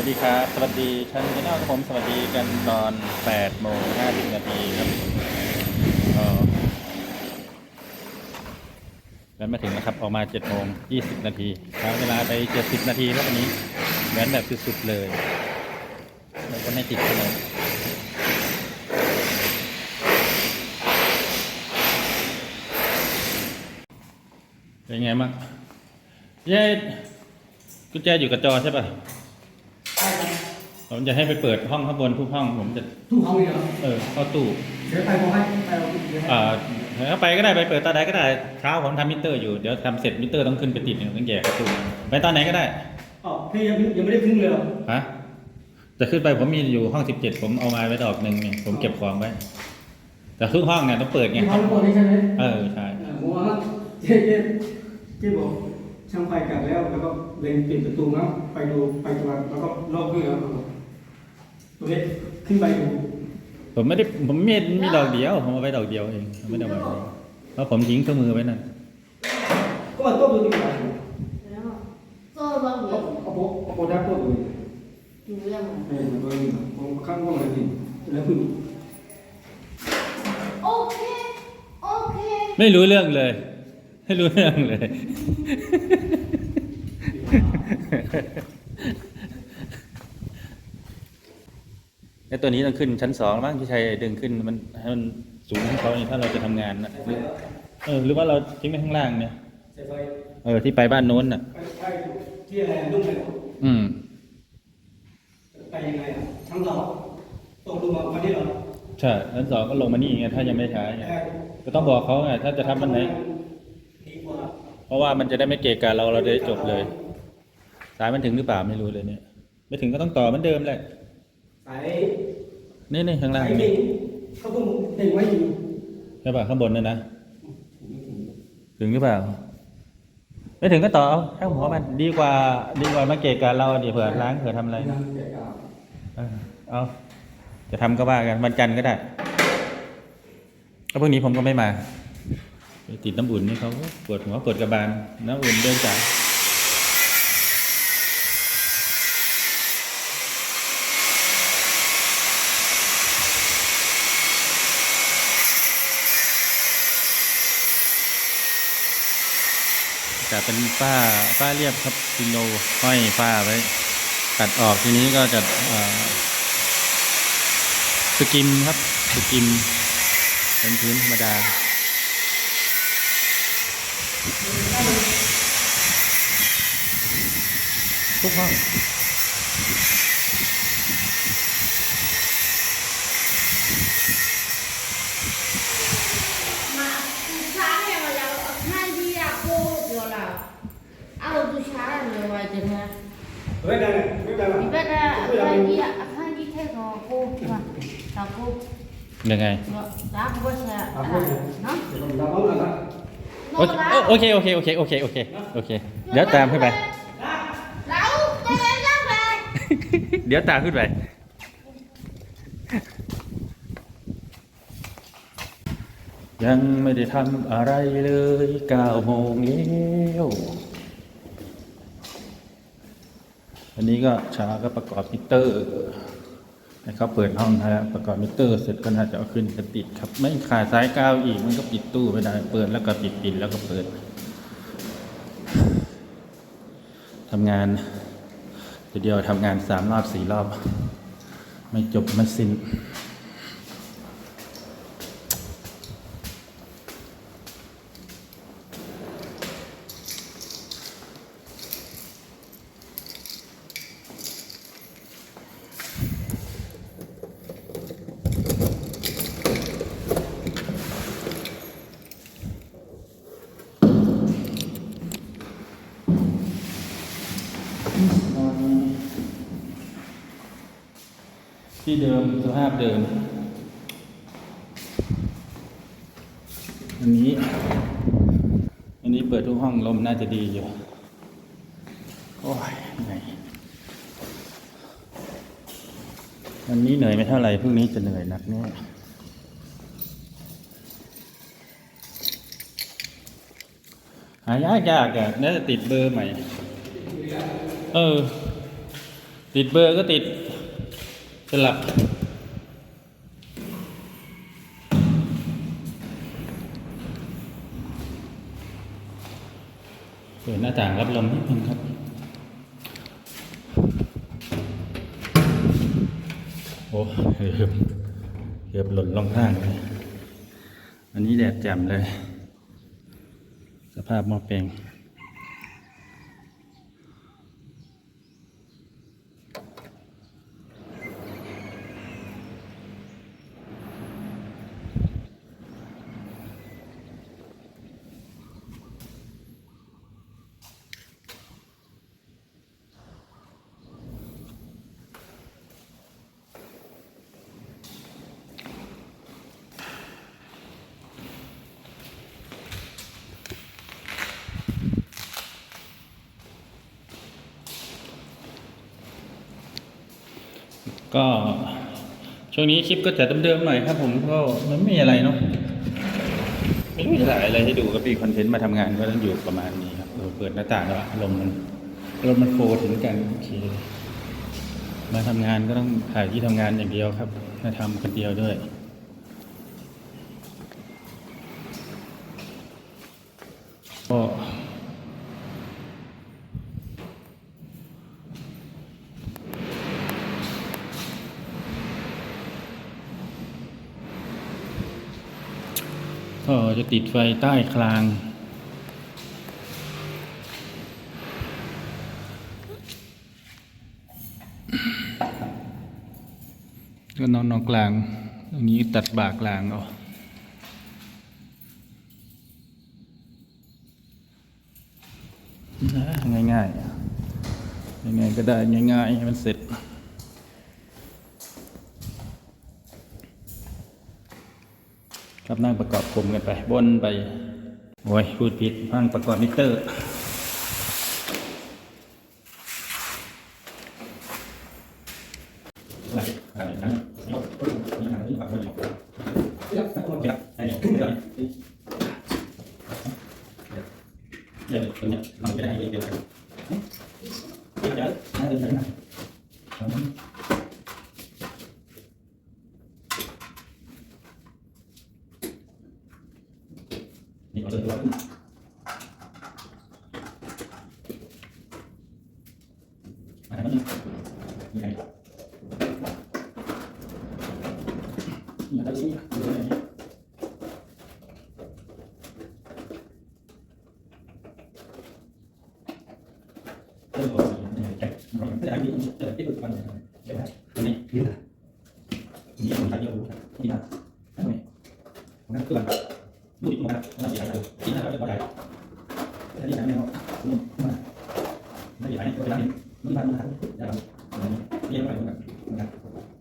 วัสดีครับ สวัสดีชันชแนลครับผม สวัสดีกันตอน8โมง50นาทีครับแล้วมาถึงนะครับ ออกมา7โมง20 นาทีใช้เวลาไป 70 นาทีแล้ววันนี้แว้นแบบสุดๆเลยแล้วก็ไม่ติดถนนเป็นไงบ้างเย้กุญแจอยู่กับจอใช่ป่ะ ใช่ครับผมจะให้ไปเปิดห้องข้างบนทุกห้อง ผมจะทุกห้องเลยเหรอเออเข้าตู้เดี๋ยวไปบอกให้ไปเอาเดี๋ยวให้อ่าถ้าไปก็ได้ไปเปิดตอนไหนก็ได้เช้าผมทำมิเตอร์อยู่เดี๋ยวทำเสร็จมิเตอร์ต้องขึ้นไปติดเนี่ยต้องแยกประตูไปตอนไหนก็ได้อ๋อพี่ยังยังไม่ได้ขึ้นเลยเหรอฮะจะขึ้นไปผมมีอยู่ห้องสิบเจ็ดผมเอามาไว้ดอกหนึ่งเนี่ยผมเก็บของไว้ แต่ทุกห้องเนี่ยต้องเปิดไงที่ห้องก่อนนี่ใช่ไหมเออใช่เออผมว่าเจ๊เจ๊เจ๊บอก ช่างไฟกลับแล้ว แล้วก็เล็งปิดประตูเนาะไปดูไปตะวันแล้วก็ลอกขึ้นแล้ตัวเล็กขึ้นไปดูผมไม่ได้ผมมีมีดอกเดียว ผมเอาไปดอกเดียวเองไม่ได้เอาไปเพราะผมทิ้งเคาอมือไว้นั่นก็ตัวตัวนี้มาตัวบางอย่างเอาโปเอาโปได้ตัวตัวนี้ดูยังไงตัวนี้ผมข้างก็มาดิแล้วคุณโอเคโอเค ไม่รู้เรื่องเลย ไม่รู้เรื่องเลยไอ้ตัวนี้ต้องขึ้นชั้นสองแล้วมั้งพี่ชัยดึงขึ้นมันให้มันสูงของเขานี่ถ้าเราจะทำงานนะหรือเออหรือว่าเราทิ้งไว้ข้างล่างเนี่ยใส่ไฟเออที่ไปบ้านโน้นน่ะไปไปที่อะไรลุ่มเลยอืมไปยังไงอะทั้งเราตรงลงมาวันนี้เหรอใช่ชั้นสองก็ลงมานี่ไงถ้ายังไม่ใช้ไงใช่ก็ต้องบอกเขาไงถ้าจะทำมันไหนดีกว่า เพราะว่ามันจะได้ไม่เกะกะเราเราได้จบเลย สายมันถึงหรือเปล่าไม่รู้เลยเนี่ย ไม่ถึงก็ต้องต่อเหมือนเดิมแหละสายนี่นี่ข้างล่างสายนี่เด็กเขาเพิ่งเด็กไว้อยู่ใช่ป่ะข้างบนนั่นนะถึงหรือเปล่า ไม่ถึงก็ต่อเอาแค่หัวมัน ดีกว่า ดีกว่ามาเกะกะเราเดี๋ยวเผื่อล้างเผื่อทำอะไรยังแก่กาเออเอาจะทำก็ว่ากันวันจันทร์ก็ได้ก็พรุ่งนี้ผมก็ไม่มาไป ติดน้ำอุ่นนี่เขาปวดหัวปวดกระบาลน้ำอุ่นเดินสายจะเป็นฝ้าฝ้าเรียบครับซิโนห้อยฝ้าไว้ตัดออกทีนี้ก็จะสกิมครับสกิมเป็นพื้นธรรมดา Tốt không? Biết đây này, biết đây này. Biết đây, khai đi ạ, khai đi theo nó cô mà, nó cô. Được rồi. Đó, đã có xe. Nó. Nó. โอเคโอเคโอเคโอเคโอเคโอเคโอเค เดี๋ยวตามขึ้นไป แล้วไเล่นกันเลเดี๋ยวตามขึ้นไป ยังไม่ได้ทำอะไรเลยเก้าโมงแล้วอันนี้ก็ช้าก็ประกอบมิเตอร์ เขาเปิดห้องนะครับประกอบมิเตอร์เสร็จก็น่าจะเอาขึ้นจะติดครับ ไม่ขาดสายกาวอีกมันก็ปิดตู้ไม่ได้เปิดแล้วก็ปิดปิดแล้วก็เปิดทำงานเดียวทำงานสามรอบสี่รอบ ไม่จบไม่สิ้น ที่เดิมสภาพเดิม อันนี้ อันนี้เปิดทุกห้องลมน่าจะดีอยู่ โอ้ยเหนื่อยวันนี้เหนื่อยไม่เท่าไหร่พรุ่งนี้จะเหนื่อยหนักแน่หายากยากอะน่าจะติดเบอร์ใหม่ เออ ติดเบอร์ก็ติด สลับ เปิดหน้าต่างรับลมนิดนึงครับโอ้เกือบเกือบหล่นลงข้างเลยอันนี้แดดแจ่มเลย สภาพหม้อแปลง ก็ช่วงนี้คลิปก็จะเดิมๆหน่อยครับ ผมก็มันไม่มีอะไรเนาะไม่มีอะไรอะไรให้ดูก็มีคอนเทนต์มาทำงานก็ต้องอยู่ประมาณนี้ครับเปิดหน้าต่างแล้วลมมันลมมันโฟถึงกันโอเคมาทำงานก็ต้องถ่ายที่ทำงานอย่างเดียวครับมาทำคนเดียวด้วยก็ก็ จะติดไฟใต้คลาง ก็นอนนอนกลางอันนี้ตัดบากลางเอานะง่ายๆยังไงก็ได้ง่ายๆให้มันเสร็จ ครับนั่งประกอบกลมกันไปบนไป โอ้ยพูดผิดนั่งประกอบมิเตอร์ Đây nó đi. Như này. Nhìn đây xuống. Như này nhé. Đây là chạy. Rồi cái này mình sẽ tiếp tục bằng chạy lại. Này, như này. Nhìn mình phải nhiều Như này. Đây này. Nó cứ bằng. Mũi của nó nó chỉ là chỉ là cái đó đấy. Cái này là nó. Nó chỉ là cái đó đấy. มันดันนะครับอย่างเยี่ยมไปนะครับ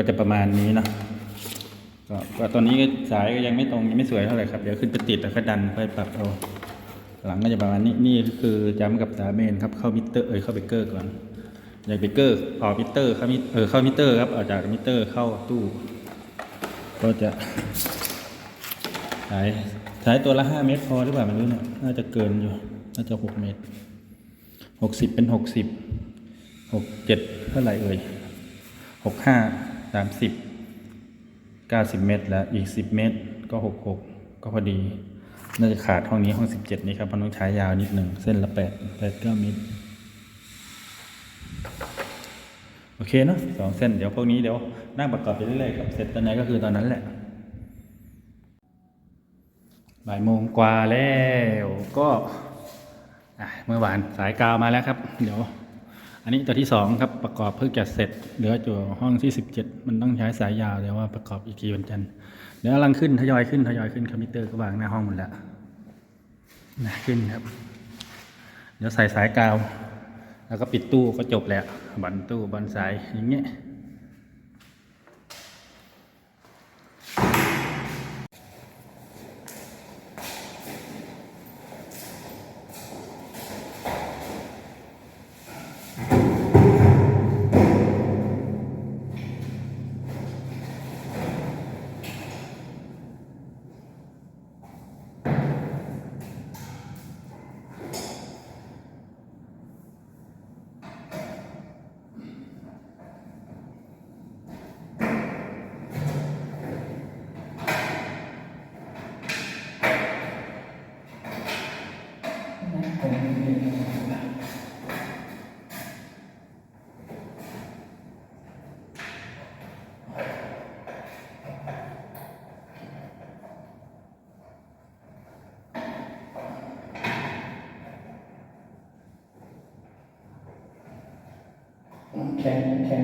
ก็จะประมาณนี้นะ ก็ตอนนี้ก็สายก็ยังไม่ตรงยังไม่สวยเท่าไหร่ครับ เดี๋ยวขึ้นไปติดแล้วก็ดันค่อยปรับเอา หลังก็จะประมาณนี้นี่คือจำกับสาเมนครับเข้ามิเตอร์เอ้ยเข้าเบเกอร์ก่อนจากเบเกอร์ออกมิเตอร์เข้ามิเออเข้ามิเตอร์ครับออกจากมิเตอร์เข้าตู้ ก็จะสายสายตัวละห้าเมตรพอหรือเปล่าไม่รู้เนี่ยน่าจะเกินอยู่น่าจะหกเมตรหกสิบเป็นหกสิบหกเจ็ดเท่าไหร่เอ่ยหกห้าสามสิบ เก้าสิบเมตร แล้วอีกสิบเมตร ก็หกหกก็พอดี น่าจะขาดห้องนี้ห้องสิบเจ็ดนี่ครับมันต้องใช้ยาวนิดหนึ่งเส้นละแปดแปดเก้าเมตร โอเคเนอะสองเส้น เดี๋ยวพวกนี้เดี๋ยวนั่งประกอบไปเรื่อยๆครับเสร็จตอนไหนก็คือตอนนั้นแหละบ่ายโมงกว่าแล้วก็เมื่อวานสายกาวมาแล้วครับ เดี๋ยว อันนี้ตัวที่สองครับประกอบเพิ่งจะเสร็จเหลือจัวห้องที่สิบเจ็ดมันต้องใช้สายยาวเลยวว่าประกอบอีกทีวันจันทร์เดี๋ยวกำลังขึ้นทยอยขึ้นทยอยขึ้นคอมพิวเตอร์ก็วางหน้าห้องหมดแล้วนะขึ้นครับ เดี๋ยวใส่สายกาว แล้วก็ปิดตู้ก็จบแล้วบันตู้บันสายอย่างเงี้ย แข็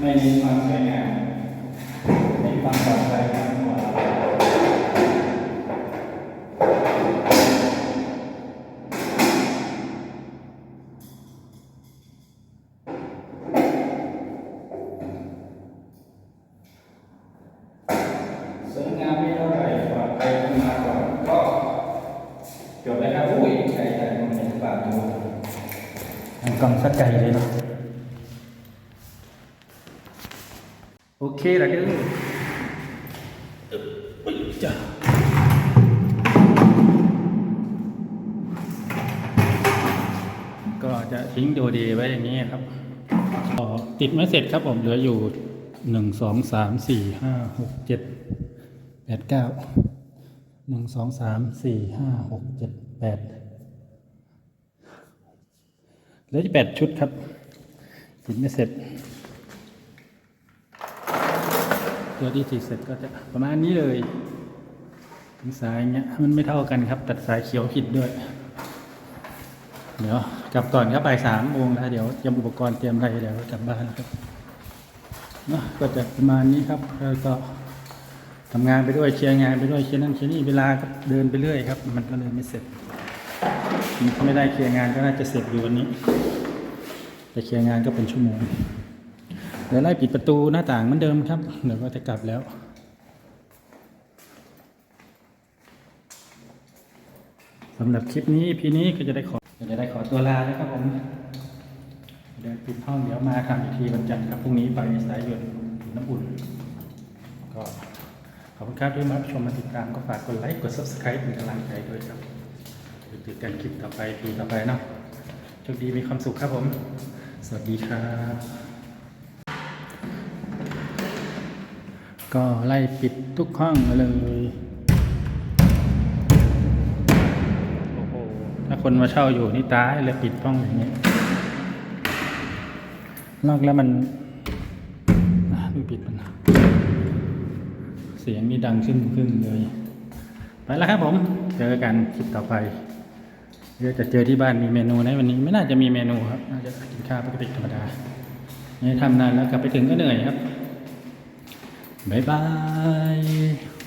ไม่มีความสวยงามมีความปลอดภัยครับ ล้วเด้ออึ๊บอุ๊ยจ้ะก็จะทิ้งโดดีไว้อย่างนี้ครับก็ติดไม่เสร็จครับผมเหลืออยู่หนึ่งสองสามสี่ห้าหกเจ็ดแปดเก้าหนึ่งสองสามสี่ห้าหกเจ็ดแปดเหลือที่แปดชุดครับติดไม่เสร็จ ตัวที่ติดเสร็จก็จะประมาณนี้เลยถึงสายเงี้ยมันไม่เท่ากันครับ ตัดสายเขียวผิดด้วย เดี๋ยวกลับก่อนครับบ่ายสามโมงแล้วเดี๋ยวเตรียมอุปกรณ์เตรียมอะไรเดี๋ยวกลับบ้านครับเนาะก็จะประมาณนี้ครับแล้วก็ทำงานไปด้วยเคลียร์งานไปด้วยเคลียร์นั่นเคลียร์นี่เวลาก็เดินไปเรื่อยครับ มันก็เลยไม่เสร็จถ้าไม่ได้เคลียร์งานก็น่าจะเสร็จอยู่วันนี้ แต่เคลียร์งานก็เป็นชั่วโมง เดี๋ยวไล่ปิดประตูหน้าต่างเหมือนเดิมครับเดี๋ยวก็จะกลับแล้วสำหรับคลิปนี้พีนี้ก็จะได้ขอจะได้ขอตัวลาแล้วครับผมเดี๋ยวปิดห้องเดี๋ยวมาทำอีกทีวันจันทร์ครับพรุ่งนี้ไปสายหยดน้ำอุ่น ก็ขอบคุณครับที่มาชมมาติดตามก็ฝากกดไลค์กด subscribe เป็นกำลังใจด้วยครับเดี๋ยวเจอกันคลิปต่อไปปีต่อไปเนาะโชคดีมีความสุขครับผม สวัสดีครับ ก็ไล่ปิดทุกห้องเลย โอ้โห ถ้าคนมาเช่าอยู่นี่ตายเลยปิดห้องอย่างเงี้ยนอกแล้วมันอ่ปิดมันเสียงนี่ดังขึ้นขึ้นเลย ไปแล้วครับผม เจอกันคลิปต่อไป เดี๋ยวจะเจอที่บ้านมีเมนูในวันนี้ ไม่น่าจะมีเมนูครับ น่าจะกินข้าวปกติธรรมดา นี่ทำนานแล้วกลับไปถึงก็เหนื่อยครับ บ๊ายบาย